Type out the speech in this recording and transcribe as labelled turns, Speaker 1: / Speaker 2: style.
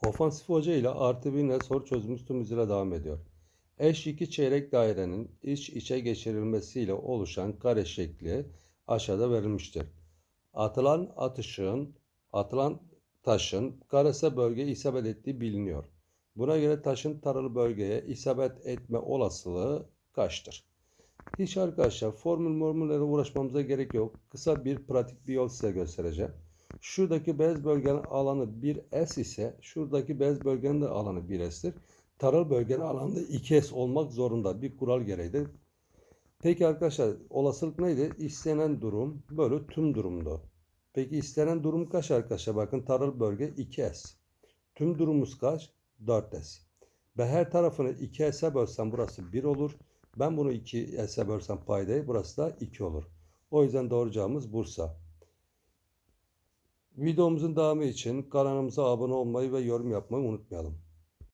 Speaker 1: Ofansif hoca ile artı bir net soru çözümümüz tüm hızıyla devam ediyor. Eş iki çeyrek dairenin iç içe geçirilmesiyle oluşan kare şekli aşağıda verilmiştir. Atılan atışın, atılan taşın karesel bölgeye isabet ettiği biliniyor. Buna göre taşın taralı bölgeye isabet etme olasılığı kaçtır? Hiç arkadaşlar formül formüllere uğraşmamıza gerek yok. Kısa bir pratik bir yol size göstereceğim. Şuradaki beyaz bölgenin alanı 1S ise şuradaki beyaz bölgenin de alanı 1S'tir. Taralı bölgenin alanı da 2S olmak zorunda. Bir kural gereğidir. Peki arkadaşlar olasılık neydi? İstenen durum bölü tüm durumdu. Peki istenen durum kaç arkadaşlar? Bakın taralı bölge 2S. Tüm durumumuz kaç? 4S. Ben her tarafını 2S'e bölsem burası 1 olur. Ben bunu 2S'e bölsem paydayı burası da 2 olur. O yüzden doğru cevabımız Bursa. Videomuzun devamı için kanalımıza abone olmayı ve yorum yapmayı unutmayalım.